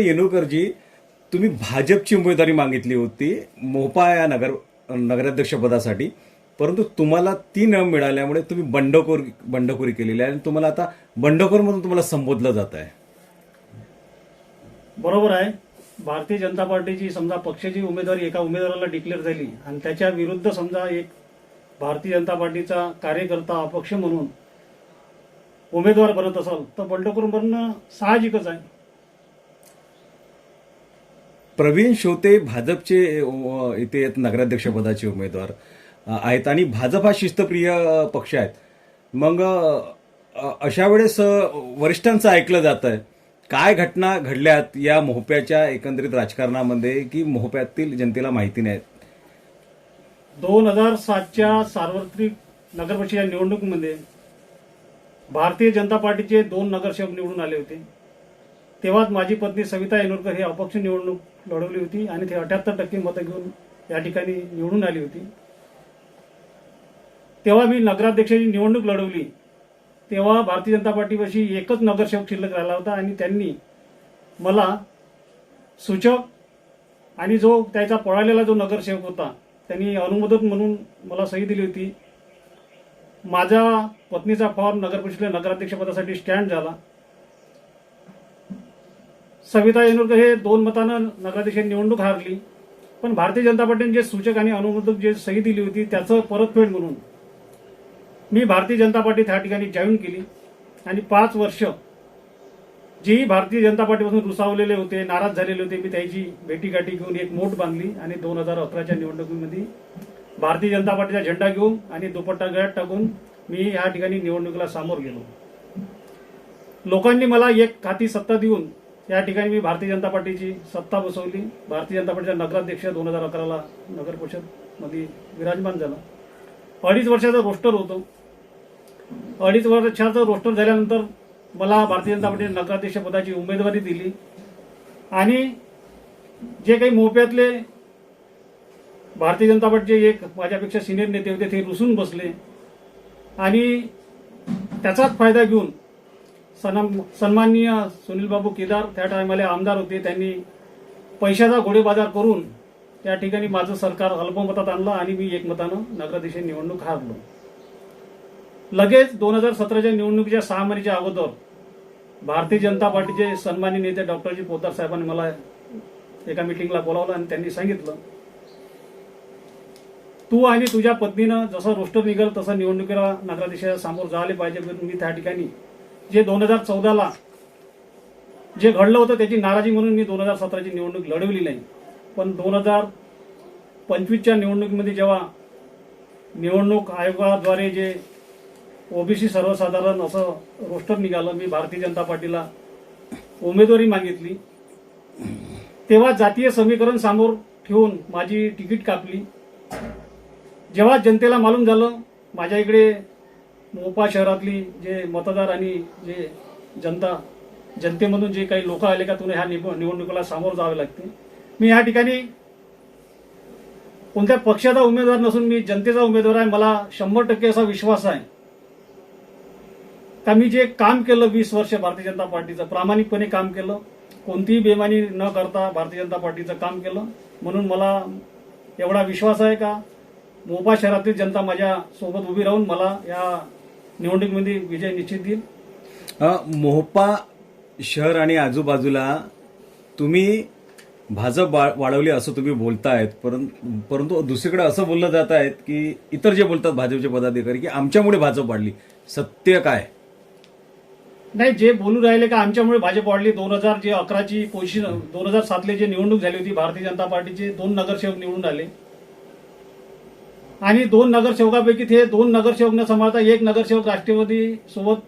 येणूकरजी तुम्ही भाजपची उमेदवारी मागितली होती मोपा या नगर नगराध्यक्षपदासाठी. परंतु तुम्हाला ती न मिळाल्यामुळे तुम्ही बंडखोर बंडखोरी केलेली आहे आणि तुम्हाला आता बंडखोर म्हणून तुम्हाला संबोधलं जात आहे. बरोबर आहे. भारतीय जनता पार्टीची समजा पक्षाची उमेदवारी एका उमेदवाराला डिक्लेअर झाली आणि त्याच्या विरुद्ध समजा एक भारतीय जनता पार्टीचा कार्यकर्ता अपक्ष म्हणून उमेदवार बनत असाल तर बंडखोर बनणं साहजिकच आहे. प्रवीण शोते भाजपचे इथे आहेत नगराध्यक्षपदाचे उमेदवार आहेत आणि भाजप हा शिस्तप्रिय पक्ष आहेत. मग अशा वेळेस वरिष्ठांचं ऐकलं जात आहे काय घटना घडल्यात या मोहप्याच्या एकंदरीत राजकारणामध्ये की मोहप्यातील जनतेला माहिती नाही? दोन हजार सातच्या सार्वत्रिक नगरपरिषद निवडणुकीमध्ये भारतीय जनता पार्टीचे दोन नगरसेवक निवडून आले होते. तेव्हाच माझी पत्नी सविता येनोरकर ही अपक्ष निवडणूक लढवली होती आणि ते अठ्याहत्तर टक्के मतं घेऊन या ठिकाणी निवडून आली होती. तेव्हा मी नगराध्यक्षाची निवडणूक लढवली. तेव्हा भारतीय जनता पार्टीपाशी एकच नगरसेवक शिल्लक राहिला होता आणि त्यांनी मला सूचक आणि जो त्याचा पळालेला जो नगरसेवक होता त्यांनी अनुमोदक म्हणून मला सही दिली होती. माझ्या पत्नीचा फॉर्म नगर परिषदेला नगराध्यक्षपदासाठी स्टँड झाला. सविता येनूरकर हे दोन मतानं नगराध्यक्ष निवडणूक हारली. पण भारतीय जनता पार्टीने जे सूचक आणि अनुमोदक जे सही दिली होती त्याचं परतफेड म्हणून. मी भारतीय जनता पार्टी त्या ठिकाणी जॉईन केली. आणि पाच वर्ष जेही भारतीय जनता पार्टीपासून रुसावलेले होते नाराज झालेले होते मी त्याची भेटीगाठी घेऊन एक मोठ बांधली आणि दोन हजार अकराच्या निवडणुकीमध्ये भारतीय जनता पार्टीचा झेंडा घेऊन आणि दुपट्टा गळ्यात टाकून मी या ठिकाणी निवडणुकीला सामोर गेलो. लोकांनी मला एक खाती सत्ता देऊन या ठिकाणी मी भारतीय जनता पार्टीची सत्ता बसवली. भारतीय जनता पार्टीचा नगराध्यक्ष दोन हजार अकराला नगर परिषदमध्ये विराजमान झाला. अडीच वर्षाचं रोस्टर होतं. अडीच वर्षाचं रोस्टर झाल्यानंतर मला भारतीय जनता पार्टीने नगराध्यक्ष पदाची उमेदवारी दिली. आणि जे काही मोप्यातले भारतीय जनता पार्टीचे एक माझ्यापेक्षा सिनियर नेते होते ते रुसून बसले. आणि त्याचाच फायदा घेऊन सनम सन्माननीय सुनील बाबू केदार त्या टायमाला आमदार होते. त्यांनी पैशाचा घोडेबाजार करून त्या ठिकाणी माझं सरकार अल्पमतात आणलं आणि मी एकमतानं नगराध्यक्ष निवडणूक हारलो. लगेच दोन हजार सतराच्या निवडणुकीच्या सहा महिन्याच्या अगोदर भारतीय जनता पार्टीचे सन्मानी नेते डॉक्टरजी पोतार साहेबांनी मला एका मिटिंगला बोलावलं आणि त्यांनी सांगितलं तू आणि तुझ्या पत्नीनं जसं रोस्टर निघेल तसं निवडणुकीला नगराध्यक्षाच्या समोर जायला पाहिजे मी त्या ठिकाणी जे दोन हजार चौदाला जे घडलं होतं त्याची नाराजी म्हणून मी दोन हजार सतराची निवडणूक लढवली नाही. पण दोन हजार पंचवीसच्या निवडणुकीमध्ये जेव्हा निवडणूक आयोगाद्वारे जे ओबीसी सर्वसाधारण असं रोस्टर निघालं मी भारतीय जनता पार्टीला उमेदवारी मागितली तेव्हा जातीय समीकरण समोर ठेवून माझी तिकीट कापली. जेव्हा जनतेला मालूम झालं माझ्या इकडे मोपा शहरातली जे मतदार आणि जे जनता जनतेमधून जे काही लोक आले का तुला ह्या निवडणुकीला सामोरं जावे लागते. मी या ठिकाणी कोणत्या पक्षाचा उमेदवार नसून मी जनतेचा उमेदवार आहे मला शंभर टक्के असा विश्वास आहे. का मी जे काम केलं वीस वर्ष भारतीय जनता पार्टीचं प्रामाणिकपणे काम केलं कोणतीही बेमानी न करता भारतीय जनता पार्टीचं काम केलं म्हणून मला एवढा विश्वास आहे का मोपा शहरातील जनता माझ्या सोबत उभी राहून मला या निवडणुकीमध्ये विजय निश्चित देईल मोहपा शहर आणि आजूबाजूला तुम्ही भाजप वाढवली असं तुम्ही बोलतायत परंतु परंतु दुसरीकडे असं बोललं जात आहेत की इतर जे बोलतात भाजपचे पदाधिकारी की आमच्यामुळे भाजप वाढली. सत्य काय? नाही जे बोलू राहिले का आमच्यामुळे भाजप वाढली? दोन हजार जे अकराची पोझिशन दोन हजार सातले जे निवडणूक झाली होती भारतीय जनता पार्टीचे दोन नगरसेवक निवडून आले. आणि दोन नगरसेवकापैकी ते दोन नगरसेवक न सांभाळता एक नगरसेवक राष्ट्रवादी सोबत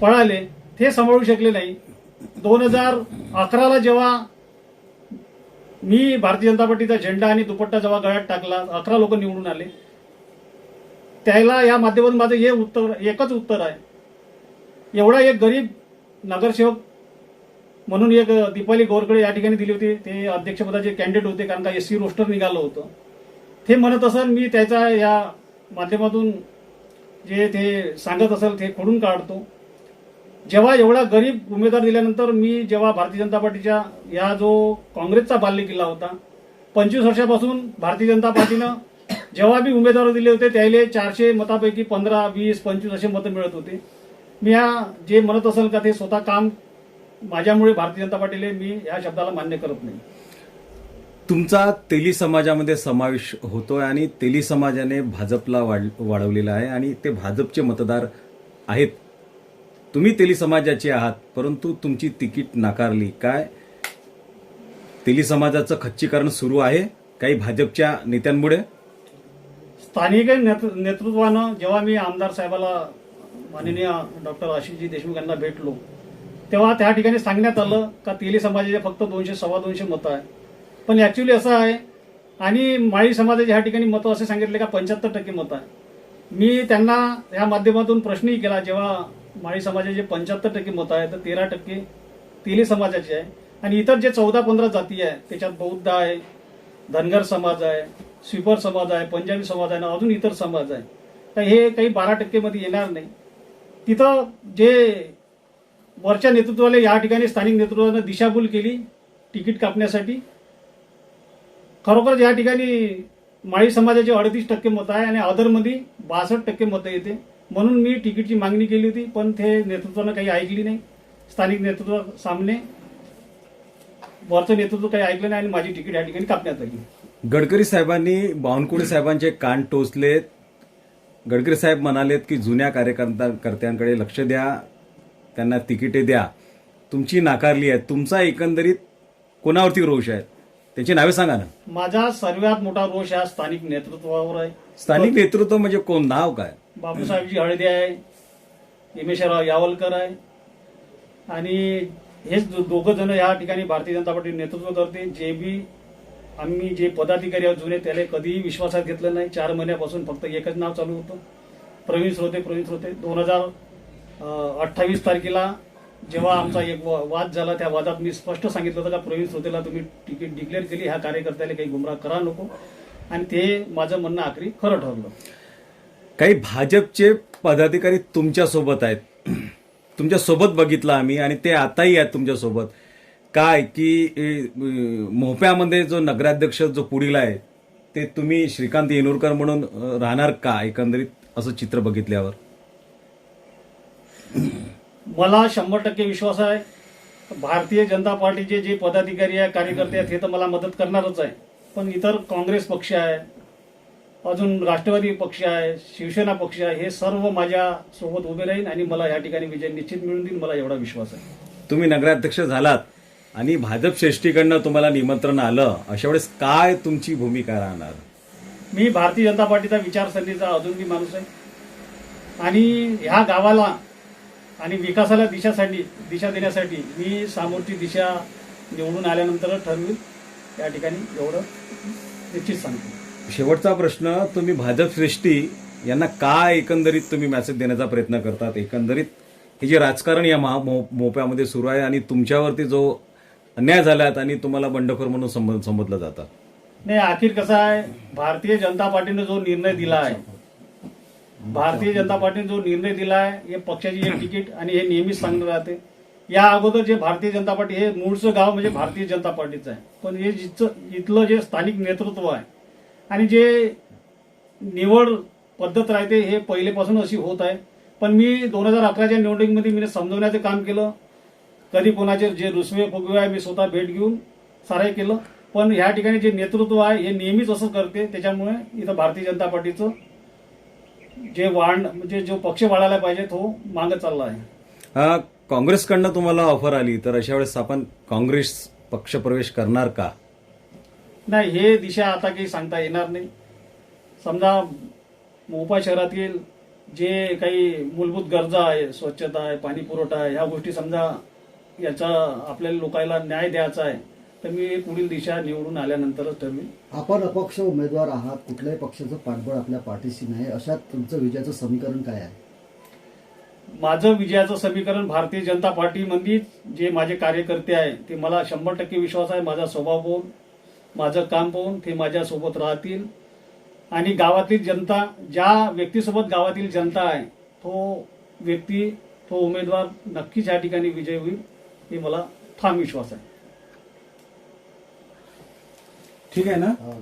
पळाले ते सांभाळू शकले नाही. दोन हजार अकराला जेव्हा मी भारतीय जनता पार्टीचा झेंडा आणि दुपट्टा जेव्हा गळ्यात टाकला अकरा लोक निवडून आले. त्याला या माध्यमातून माझं हे उत्तर एकच उत्तर आहे. एवढा एक गरीब नगरसेवक म्हणून एक दीपाली गोरकडे या ठिकाणी दिली होती. ते अध्यक्षपदाचे कॅन्डिडेट होते कारण का एस सी रोस्टर निघालं होतं. ते म्हणत असेल मी त्याचा या माध्यमातून जे ते सांगत असेल ते खोडून काढतो. जेव्हा एवढा गरीब उमेदवार दिल्यानंतर मी जेव्हा भारतीय जनता पार्टीच्या या जो काँग्रेसचा बाल्य किल्ला होता पंचवीस वर्षापासून भारतीय जनता पार्टीनं जेव्हा मी उमेदवार दिले होते त्याले चारशे मतापैकी पंधरा वीस पंचवीस असे मतं मिळत होते. मी या जे म्हणत असेल का ते स्वतः काम माझ्यामुळे भारतीय जनता पार्टीला मी या शब्दाला मान्य करत नाही. तुमचा तेली समाजामध्ये समावेश होतोय आणि तेली समाजाने भाजपला वाढ वाढवलेला आहे आणि ते भाजपचे मतदार आहेत. तुम्ही तेली समाजाचे आहात परंतु तुमची तिकीट नाकारली. काय? तेली समाजाचं खच्चीकरण सुरू आहे काही भाजपच्या नेत्यांमुळे? स्थानिक नेतृ- नेतृत्वानं जेव्हा मी आमदार साहेबाला माननीय डॉक्टर आशिषजी देशमुख यांना भेटलो तेव्हा त्या ठिकाणी सांगण्यात आलं का तेली समाजाचे फक्त दोनशे सव्वा दोनशे मतं आहे पण ॲक्च्युली असं आहे. आणि माळी समाजाचे ह्या ठिकाणी मतं असे सांगितले का पंच्याहत्तर टक्के मतं आहे. मी त्यांना ह्या माध्यमातून प्रश्नही केला जेव्हा माळी समाजाचे पंच्याहत्तर टक्के मतं आहे तर तेरा टक्के तेली समाजाचे आहे. आणि इतर जे चौदा पंधरा जाती आहे त्याच्यात बौद्ध आहे धनगर समाज आहे स्वीपर समाज आहे पंजाबी समाज आहे ना अजून इतर समाज आहे. तर हे काही बारा टक्केमध्ये येणार नाही. तिथं जे वरच्या नेतृत्वाला या ठिकाणी स्थानिक नेतृत्वानं दिशाभूल केली तिकीट कापण्यासाठी खरोखरच या ठिकाणी माळी समाजाचे अडतीस टक्के मतं आहे आणि अदरमध्ये बासष्ट टक्के मतं येते. म्हणून मी तिकीटची मागणी केली होती पण ते नेतृत्वानं काही ऐकली नाही. स्थानिक नेतृत्व सामने वरचं नेतृत्व काही ऐकलं नाही आणि माझी तिकीट या ठिकाणी कापण्यात आली. गडकरी साहेबांनी बावनकुळे साहेबांचे कान टोचलेत. गडकरी साहेब म्हणालेत की जुन्या कार्यकर्त्यांकडे लक्ष द्या त्यांना तिकिटे द्या. तुमची नाकारली आहे तुमचा एकंदरीत कोणावरती रोष आहे? त्याची नावे सांगा ना. माझा सर्वात मोठा रोष हा स्थानिक नेतृत्वावर आहे. स्थानिक नेतृत्व म्हणजे कोण? नाव काय? बापूसाहेबजी हळदे आहे हिमेशराव यावलकर आहे. आणि हेच दोघं जण या ठिकाणी भारतीय जनता पार्टी नेतृत्व करते. जे बी आम्ही जे पदाधिकारी आहोत जुने त्याला कधीही विश्वासात घेतलं नाही. चार महिन्यापासून फक्त एकच नाव चालू होतं. प्रवीण श्रोते प्रवीण श्रोते. दोन हजार अठ्ठावीस तारखेला जेव्हा आमचा एक वाद झाला त्या वादात मी स्पष्ट सांगितलं होतं का प्रवीण श्रोतेला तुम्ही तिकीट डिक्लेअर केली ह्या कार्यकर्त्याला काही गुमराह करा नको. आणि ते माझं म्हणणं आखरी खरं ठरलं. काही भाजपचे पदाधिकारी तुमच्यासोबत आहेत. तुमच्यासोबत बघितलं आम्ही आणि ते आताही आहेत तुमच्यासोबत काय की मोहप्यामध्ये जो नगराध्यक्ष जो पुढील आहे ते तुम्ही श्रीकांत येनूरकर म्हणून राहणार का एकंदरीत असं चित्र बघितल्यावर? मला शंभर टक्के विश्वास आहे. भारतीय जनता पार्टीचे जे पदाधिकारी आहे कार्यकर्ते आहेत हे तर मला मदत करणारच आहे. पण इतर काँग्रेस पक्ष आहे अजून राष्ट्रवादी पक्ष आहे शिवसेना पक्ष आहे हे सर्व माझ्या सोबत उभे राहील आणि मला या ठिकाणी विजय निश्चित मिळून देईल मला एवढा विश्वास आहे. तुम्ही नगराध्यक्ष झालात आणि भाजप श्रेष्ठीकडनं तुम्हाला निमंत्रण आलं अशा वेळेस काय तुमची भूमिका राहणार? मी भारतीय जनता पार्टीचा विचारसरणीचा अजून बी माणूस आहे. आणि ह्या गावाला आणि विकासाला दिशासाठी दिशा देण्यासाठी मी सामोरची दिशा निवडून आल्यानंतर ठरवील या ठिकाणी एवढं निश्चित सांगतो. शेवटचा प्रश्न तुम्ही भाजप श्रेष्ठी यांना काय एकंदरीत तुम्ही मेसेज देण्याचा प्रयत्न करतात? एकंदरीत हे जे राजकारण या महा मोप्यामध्ये सुरू आहे आणि तुमच्यावरती जो अन्याय झालात आणि तुम्हाला बंडखोर म्हणून संब- संबोधलं जातं. नाही अखेर कसं आहे भारतीय जनता पार्टीने जो निर्णय दिला आहे भारतीय जनता पार्टीने जो निर्णय दिला आहे हे पक्षाची एक तिकीट आणि हे नेहमीच सांगणं राहते या अगोदर जे भारतीय जनता पार्टी हे मूळचं गाव म्हणजे भारतीय जनता पार्टीचं आहे. पण हे जिथं इथलं जे स्थानिक नेतृत्व आहे आणि जे निवड पद्धत राहते हे पहिलेपासून अशी होत आहे. पण मी दोन हजार अकराच्या निवडणुकीमध्ये मी समजवण्याचं काम केलं. कधी कोणाचे जे रुसवे फुगवे आहे मी स्वतः भेट घेऊन सारे केलं. पण ह्या ठिकाणी जे नेतृत्व आहे हे नेहमीच असं करते. त्याच्यामुळे इथं भारतीय जनता पार्टीचं जे वाढ म्हणजे जो पक्ष वाढायला पाहिजे तो मागं चालला आहे. हा, काँग्रेसकडनं तुम्हाला ऑफर आली तर अशा वेळेस आपण काँग्रेस पक्षप्रवेश करणार का? नाही हे दिशा आता काही सांगता येणार नाही. समजा मोपा शहरातील जे काही मूलभूत गरजा आहे स्वच्छता आहे पाणी पुरवठा आहे ह्या गोष्टी समजा याचा आपल्याला लोकांना न्याय द्यायचा आहे तर मी पुढील दिशा निवडून आल्यानंतरच ठरवी आपण अपक्ष उमेदवार आहात कुठल्याही पक्षाचं पाठबळ आपल्या पाठीशी नाही. अशात तुमचं विजयाचं समीकरण काय आहे? माझं विजयाचं समीकरण भारतीय जनता पार्टीमध्ये जे माझे कार्यकर्ते आहे ते मला शंभर टक्के विश्वास आहे. माझा स्वभाव पाहून माझं काम पाहून ते माझ्यासोबत राहतील. आणि गावातील जनता ज्या व्यक्तीसोबत गावातील जनता आहे तो व्यक्ती तो उमेदवार नक्कीच या ठिकाणी विजय होईल हे मला ठाम विश्वास आहे. ठीक आहे ना? हो